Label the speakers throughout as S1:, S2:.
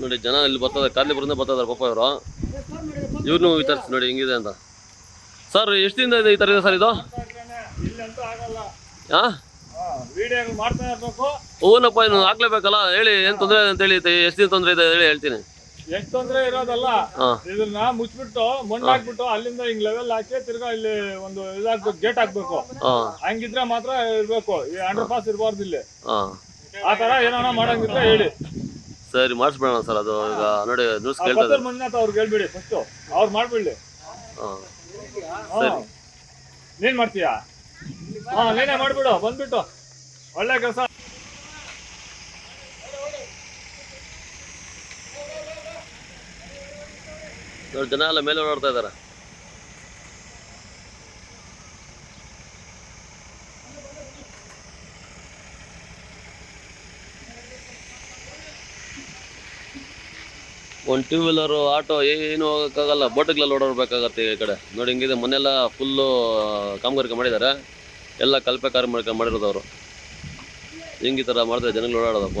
S1: ನೋಡಿ ಜನ ಇಲ್ಲಿ ಬರ್ತದೆ ಕಾಲಿ ಬರಿಂದ ಬರ್ತಾರೆ ಪಾಪ ಇವರು. ಇವ್ರನ್ನೂ ವಿಚಾರಿಸಿ ನೋಡಿ ಹೆಂಗಿದೆ ಅಂತ. ಸರ್ ಎಷ್ಟು ದಿನ ಇದೆ ಈ ಥರ ಇದೆ ಸರ್ ಇದು? ಹಾಂ ಹೂನಪ್ಪ ಇನ್ನು ಹಾಕ್ಲೇಬೇಕಲ್ಲ? ಹೇಳಿ ಏನು ತೊಂದರೆ ಅಂತೇಳಿ ಎಷ್ಟು ದಿನ ತೊಂದರೆ ಇದೆ ಹೇಳಿ ಹೇಳ್ತೀನಿ.
S2: ಎಷ್ಟು ತೊಂದ್ರೆ ಇರೋದಲ್ಲ ಇದನ್ನ ಮುಚ್ಚಿಬಿಟ್ಟು ಮಣ್ಣು ಹಾಕ್ಬಿಟ್ಟು ಅಲ್ಲಿಂದ ಹಿಂಗ್ ಲೆವೆಲ್ ಹಾಕಿ ತಿರ್ಗಾ ಇಲ್ಲಿ ಒಂದು ಇದಾಗ್ಬೇಕು ಗೇಟ್ ಹಾಕ್ಬೇಕು. ಹಂಗಿದ್ರೆ ಮಾತ್ರ ಇರ್ಬೇಕು. ಈ ಅಂಡರ್ ಪಾಸ್ ಇರಬಾರ್ದು ಇಲ್ಲಿ.
S1: ಹಾಂ.
S2: ಆ ತರ ಏನೋ ಮಾಡಂಗಿದ್ರೆ ಹೇಳಿ.
S1: ಸರಿ ಮಾಡಿಸ್ಬಿಡೋಣ ಸರ್ ಅದು. ಈಗ ನೋಡಿ ನ್ಯೂಸ್
S2: ಆ
S1: ಕೇಳ್ತಾ ಇದೆ
S2: ಮಂಜುನಾಥ್ ಅವ್ರಿಗೆ ಹೇಳ್ಬಿಡಿ ಫಸ್ಟ್ ಅವ್ರು ಮಾಡ್ಬಿಡ್ಲಿ.
S1: ಹಾಂ.
S2: ಹಾ.
S1: ಸರಿ.
S2: ನೀನ್ ಮಾಡ್ತೀಯಾ? ಹಾ ನೀನೇ ಮಾಡ್ಬಿಡು ಬಂದ್ಬಿಟ್ಟು. ಒಳ್ಳೆ ಕೆಲಸ.
S1: ನೋಡಿ ಜನ ಎಲ್ಲ ಮೇಲೆ ಓಡಾಡ್ತಾ ಇದ್ದಾರೆ. ಒಂದು ಟೂ ವೀಲರು ಆಟೋ ಏನು ಹೋಗೋಕ್ಕಾಗಲ್ಲ. ಬೋಟ್ಗಳಲ್ಲಿ ಓಡಾಡಬೇಕಾಗುತ್ತೆ ಈ ಕಡೆ. ನೋಡಿ ಹಿಂಗಿದೆ ಮೊನ್ನೆಲ್ಲ ಫುಲ್ಲು ಕಾಮಗಾರಿಕೆ ಮಾಡಿದ್ದಾರೆ ಎಲ್ಲ ಕಲ್ಪೆ ಕಾರ್ಮಿಕ ಮಾಡಿರೋದು ಅವರು ಹಿಂಗೆ ಈ ಥರ ಮಾಡಿದ್ರೆ ಜನಗಳು ಓಡಾಡೋದಪ್ಪ.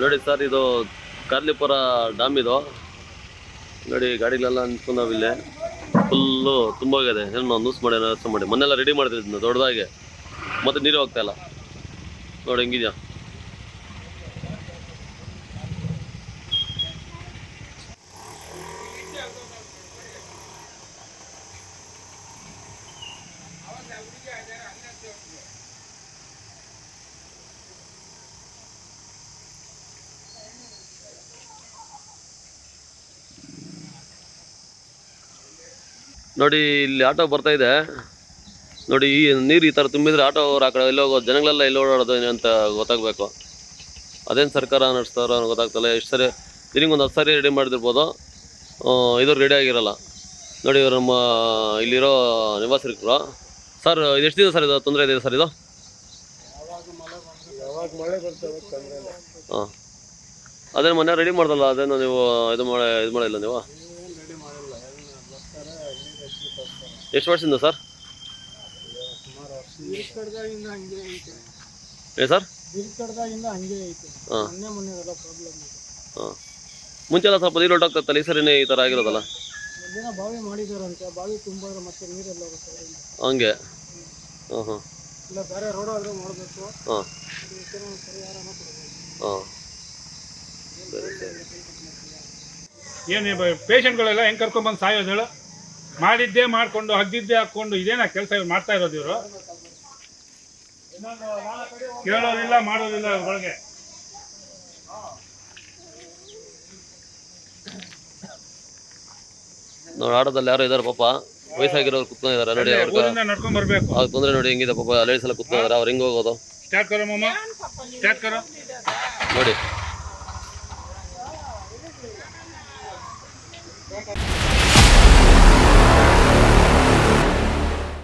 S1: ನೋಡಿ ಸರ್, ಇದು ಕಾರ್ಲಿಪುರ ಡ್ಯಾಮ್ ಇದು. ನೋಡಿ, ಗಾಡಿಗಳೆಲ್ಲ ನಿಂತ್ಕೊಂಡಾವಿಲ್ಲಿ ಫುಲ್ಲು ತುಂಬೋಗಿದೆ ನಾವು ನ್ಯೂಸ್ ಮಾಡಿ ವ್ಯವಸ್ಥೆ ಮಾಡಿ. ಮೊನ್ನೆಲ್ಲ ರೆಡಿ ಮಾಡ್ತಿದ್ನ ದೊಡ್ಡದಾಗಿ. ಮತ್ತೆ ನೀರು ಹೋಗ್ತಾ ಇಲ್ಲ. ನೋಡಿ, ಹೆಂಗಿದ್ಯಾ? ನೋಡಿ, ಇಲ್ಲಿ ಆಟೋ ಬರ್ತಾ ಇದೆ. ನೋಡಿ, ಈ ನೀರು ಈ ಥರ ತುಂಬಿದ್ರೆ ಆಟೋ ಅವ್ರು ಆ ಕಡೆ ಎಲ್ಲಿ ಹೋಗೋದು ಜನಗಳೆಲ್ಲ ಎಲ್ಲಿ ಓಡಾಡೋದು ಅಂತ ಗೊತ್ತಾಗಬೇಕು. ಅದೇನು ಸರ್ಕಾರ ನಡೆಸ್ತಾರೋ ಗೊತ್ತಾಗ್ತಲ್ಲ, ಎಷ್ಟು ಸರಿ, ದಿನಕ್ಕೆ ಒಂದು ಹತ್ತು ಸಾರಿ ರೆಡಿ ಮಾಡಿದಿರ್ಬೋದು. ಇದು ರೆಡಿ ಆಗಿರಲ್ಲ. ನೋಡಿ, ಇವರು ನಮ್ಮ, ಇಲ್ಲಿರೋ ನಿವಾಸಿಕರು ಸರ್, ಇದು ಎಷ್ಟು ದಿನ ಸರ್ ಇದು? ತೊಂದರೆ ಇದೆ ಸರ್ ಇದು? ಹಾಂ. ಅದೇನು ಮೊನ್ನೆ ರೆಡಿ ಮಾಡ್ದಲ್ಲ, ಅದೇನು ನೀವು ಇದು ಮಾಡಿ, ಇದು ಮಾಡಿಲ್ಲ ನೀವು? ಎಷ್ಟು ವರ್ಷದಿಂದ ಸರ್? ಏ ಸರ್? ಹಾಂ. ಹಾಂ. ಮುಂಚೆಲ್ಲ ಸ್ವಲ್ಪ ನೀರು ಹೊರಟೋಗ್ತತ್ತಲ್ಲ ಈ ಸರಿನೇ ಈ ಥರ ಆಗಿರೋದಲ್ಲ?
S3: ದಿನ ಬಾವಿ ಮಾಡಿದಾರಂತೆ ಬಾವಿ ತುಂಬಿದ್ರೆ ಮತ್ತೆ ನೀರೆಲ್ಲ ಹೋಗುತ್ತೆ.
S1: ಹಂಗೆ? ಹಾಂ ಹಾಂ
S3: ಇಲ್ಲ ಬೇರೆ ರೋಡ್ ಆದ್ರೂ ಮಾಡಬೇಕು.
S1: ಹಾಂ. ಹಾಂ.
S2: ಏನು ಪೇಷಂಟ್ಗಳೆಲ್ಲ ಹೆಂಗ್ ಕರ್ಕೊಂಡ್ಬಂದು ಸಾಯೋದು ಹೇಳು? ಮಾಡಿದ್ದೇ ಮಾಡ್ಕೊಂಡು ಹಗ್ದಿದ್ದೇ ಹಾಕೊಂಡು ಇದೇನ ಕೆಲಸ ಇವ್ರು ಮಾಡ್ತಾ ಇರೋದು ಇವರು? ಕೇಳೋದಿಲ್ಲ ಮಾಡೋದಿಲ್ಲ ಒಳಗೆ.
S1: ನೋಡಿ ಆಟೋದಲ್ಲಿ ಯಾರು ಇದ್ದಾರೆ ಪಾಪ. ವಯಸ್ಸಾಗಿರೋರು ಕುತ್ಕೊಂಡಿದ್ದಾರೆ ನೋಡಿ
S2: ನಡ್ಕೊಂಡ್ ಬರ್ಬೇಕು.
S1: ಅವ್ರ ತೊಂದರೆ ನೋಡಿ ಹೆಂಗಿದೆ ಪಾಪ ಲೇಡೀಸ್ ಎಲ್ಲ ಕುತ್ಕೊಂಡಿದ್ದಾರೆ ಅವ್ರು ಹೆಂಗೆ ಹೋಗೋದು?
S2: ಸ್ಟಾರ್ಟ್ ಕರೋ ಮಮ್ಮ ಸ್ಟಾರ್ಟ್ ಕರೋ.
S1: ನೋಡಿ.